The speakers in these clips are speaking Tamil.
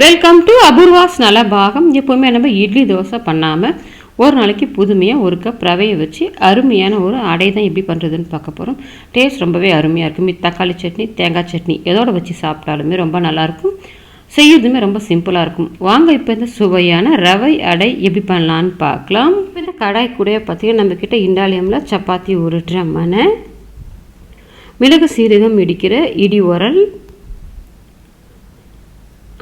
வெல்கம் டு அபூர்வாஸ் நல பாகம் எப்போவுமே நம்ம இட்லி தோசை பண்ணாமல் ஒரு நாளைக்கு புதுமையாக ஒரு கப் ரவையை வச்சு அருமையான ஒரு அடை தான் எப்படி பண்ணுறதுன்னு பார்க்க போகிறோம் டேஸ்ட் ரொம்பவே அருமையாக இருக்கும். இது தக்காளி சட்னி தேங்காய் சட்னி. எதோடு வச்சு சாப்பிட்டாலுமே ரொம்ப நல்லாயிருக்கும் செய்யறதுமே ரொம்ப சிம்பிளாக இருக்கும். வாங்க இப்போ இந்த சுவையான ரவை அடை எப்படி பண்ணலான்னு பார்க்கலாம். இப்போ இந்த கடாய் கூட பார்த்தீங்கன்னா நம்மக்கிட்ட இண்டாலியமில் சப்பாத்தி உருட்டுற மனை மிளகு சீரகம் இடிக்கிற இடி உரல்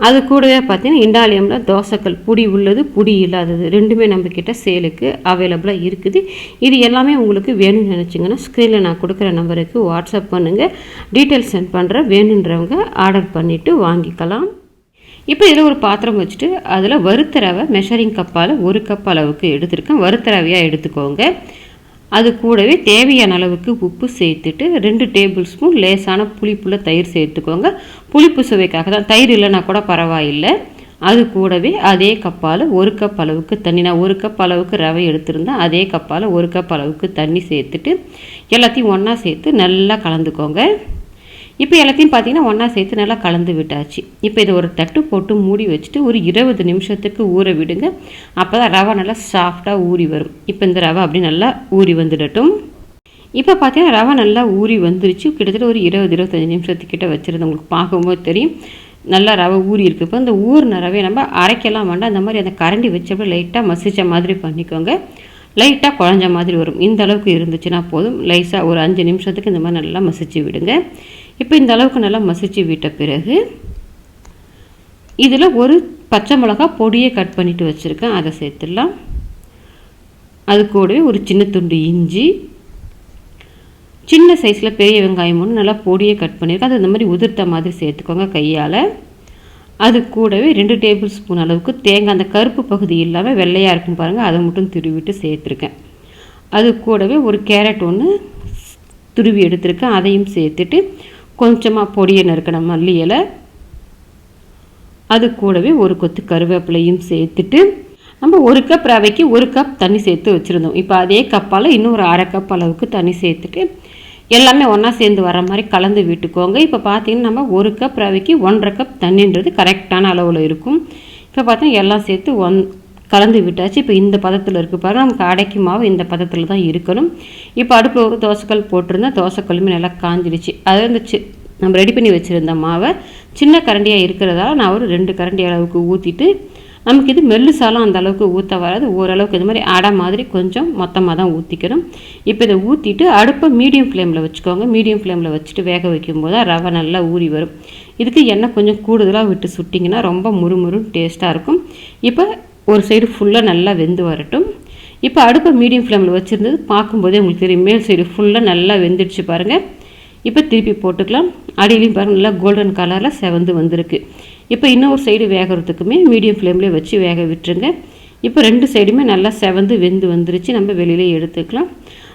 அது கூடவே பார்த்தீங்கன்னா இண்டாலியமில் தோசைக்கல் புடி உள்ளது புடி இல்லாதது. ரெண்டுமே நம்மக்கிட்ட சேலுக்கு அவைலபிளாக இருக்குது. இது எல்லாமே உங்களுக்கு வேணும்னு நினச்சிங்கன்னா ஸ்க்ரீனில் நான் கொடுக்குற நம்பருக்கு வாட்ஸ்அப் பண்ணுங்கள் டீட்டெயில்ஸ் சென்ட் பண்ணுறேன் வேணுன்றவங்க ஆர்டர் பண்ணிவிட்டு வாங்கிக்கலாம். இப்போ இதில் ஒரு பாத்திரம் வச்சுட்டு அதில் வறுத்தரவை மெஷரிங் கப்பால் ஒரு கப் அளவுக்கு எடுத்திருக்கேன். வறுத்தரவையாக எடுத்துக்கோங்க. அது கூடவே தேவையான அளவுக்கு உப்பு சேர்த்துட்டு ரெண்டு டேபிள் ஸ்பூன் லேசான புளிப்புள்ள தயிர் சேர்த்துக்கோங்க. புளிப்பு சுவைக்காக தான். தயிர் இல்லைன்னா கூட பரவாயில்லை. அது கூடவே அதே கப்பால் ஒரு கப் அளவுக்கு தண்ணி. நான் ஒரு கப் அளவுக்கு ரவை எடுத்திருந்தேன் அதே கப்பால் ஒரு கப் அளவுக்கு தண்ணி சேர்த்துட்டு எல்லாத்தையும் ஒன்றா சேர்த்து நல்லா கலந்துக்கோங்க. இப்போ எல்லாத்தையும் பார்த்தீங்கன்னா ஒன்றா சேர்த்து நல்லா கலந்து விட்டாச்சு. இப்போ இதை ஒரு தட்டு போட்டு மூடி வச்சுட்டு ஒரு இருபது நிமிஷத்துக்கு ஊற விடுங்க. அப்போ தான் ரவை நல்லா சாஃப்டாக ஊறி வரும். இப்போ இந்த ரவை அப்படி நல்லா ஊறி வந்துடட்டும். இப்போ பார்த்தீங்கன்னா ரவை நல்லா ஊறி வந்துருச்சு. கிட்டத்தட்ட ஒரு இருபது இருபத்தஞ்சி நிமிஷத்துக்கிட்ட வச்சுருந்து உங்களுக்கு பார்க்கும்போது தெரியும். நல்லா ரவை ஊறி இருக்குது இப்போ இந்த ஊறின ரவையை நம்ம அரைக்கலாம் வேண்டாம். அந்த மாதிரி அந்த கரண்டி வச்சு அப்படியே லைட்டாக மசிச்ச மாதிரி பண்ணிக்கோங்க. லைட்டாக குழஞ்ச மாதிரி வரும். இந்த அளவுக்கு இருந்துச்சுன்னா போதும். லைஸாக ஒரு அஞ்சு நிமிஷத்துக்கு இந்த மாதிரி நல்லா மசிச்சு விடுங்க. இப்போ இந்த அளவுக்கு நல்லா மசிச்சு விட்ட பிறகு இதில் ஒரு பச்சை மிளகா பொடியை கட் பண்ணிவிட்டு வச்சுருக்கேன். அதை சேர்த்துடலாம். அது கூடவே ஒரு சின்ன துண்டு இஞ்சி. சின்ன சைஸில் பெரிய வெங்காயம் ஒன்று நல்லா பொடியை கட் பண்ணியிருக்கேன் அது இந்த மாதிரி உதிர்த்த மாதிரி சேர்த்துக்கோங்க கையால். அது கூடவே ரெண்டு டேபிள் ஸ்பூன் அளவுக்கு தேங்காய் அந்த கருப்பு பகுதி இல்லாமல் வெள்ளையாக இருக்கும் பாருங்கள் அதை மட்டும் துருவிட்டு சேர்த்துருக்கேன். அது கூடவே ஒரு கேரட் ஒன்று துருவி எடுத்திருக்கேன். அதையும் சேர்த்துட்டு கொஞ்சமாக பொடியை நறுக்கணும் மல்லி இலை அது கூடவே ஒரு கொத்து கருவேப்பிலையும் சேர்த்துட்டு நம்ம ஒரு கப் ரவைக்கு ஒரு கப் தண்ணி சேர்த்து வச்சுருந்தோம். இப்போ அதே கப்பால் இன்னும் ஒரு அரை கப் அளவுக்கு தண்ணி சேர்த்துட்டு எல்லாமே ஒன்றா சேர்ந்து வர மாதிரி கலந்து விட்டுக்கோங்க. இப்போ பார்த்தீங்கன்னா நம்ம ஒரு கப் ரவைக்கு ஒன்றரை கப் தண்ணின்றது கரெக்டான அளவில் இருக்கும். இப்போ பார்த்தீங்கன்னா எல்லாம் சேர்த்து ஒன் கலந்து விட்டாச்சு. இப்போ இந்த பதத்தில் இருக்குது பாருங்கள் நமக்கு அடைக்கு மாவு இந்த பதத்தில் தான் இருக்கணும். இப்போ அடுப்பில் ஒரு தோசைக்கல் போட்டிருந்தா தோசைக்கல்லுமே நல்லா காஞ்சிடுச்சு. அது வந்து சி நம்ம ரெடி பண்ணி வச்சுருந்த மாவை சின்ன கரண்டியாக இருக்கிறதால நான் ஒரு ரெண்டு கரண்டி அளவுக்கு ஊற்றிட்டு நமக்கு இது மெல்லுசாலும் அந்த அளவுக்கு ஊற்ற வராது. ஓரளவுக்கு இது மாதிரி அடை மாதிரி கொஞ்சம் மொத்தமாக தான் ஊற்றிக்கணும் இப்போ இதை ஊற்றிட்டு அடுப்பை மீடியம் ஃப்ளேமில் வச்சுக்கோங்க. மீடியம் ஃப்ளேமில் வச்சுட்டு வேக வைக்கும்போது ரவை நல்லா ஊறி வரும். இதுக்கு எண்ணெய் கொஞ்சம் கூடுதலாக விட்டு சுட்டிங்கன்னா ரொம்ப முறுமுறுன்னு டேஸ்ட்டாக இருக்கும். இப்போ ஒரு சைடு ஃபுல்லாக நல்லா வெந்து வரட்டும். இப்போ அடுப்பை மீடியம் ஃப்ளேமில் வச்சுருந்தது பார்க்கும்போதே உங்களுக்கு தெரியும். மேல் சைடு ஃபுல்லாக நல்லா வெந்துடுச்சு பாருங்கள் இப்போ திருப்பி போட்டுக்கலாம். அடியிலையும் பாருங்கள் நல்லா கோல்டன் கலரில் செவந்து வந்திருக்கு. இப்போ இன்னொரு சைடு வேகிறதுக்குமே மீடியம் ஃப்ளேம்லேயே வச்சு வேக விட்டுருங்க. இப்போ ரெண்டு சைடுமே நல்லா செவந்து வெந்து வந்துருச்சு. நம்ம வெளியிலே எடுத்துக்கலாம்.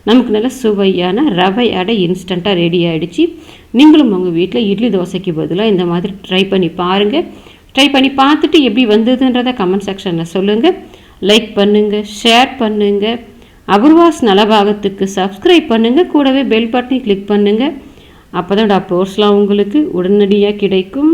நமக்கு நல்ல சுவையான ரவை அடை இன்ஸ்டண்ட்டாக ரெடி ஆகிடுச்சு நீங்களும் உங்கள் வீட்டில் இட்லி தோசைக்கு பதிலாக இந்த மாதிரி ட்ரை பண்ணி பாருங்கள் ட்ரை பண்ணி பார்த்துட்டு எப்படி வந்ததுன்றதை கமெண்ட் செக்ஷனில் சொல்லுங்கள் லைக் பண்ணுங்கள் ஷேர் பண்ணுங்கள் அபூர்வாஸ் நலபாகத்துக்கு சப்ஸ்கிரைப் பண்ணுங்கள் கூடவே பெல் பட்டனை கிளிக் பண்ணுங்கள் அப்போ தான் டாக்டர்ஸ்லாம் உங்களுக்கு உடனடியாக கிடைக்கும்.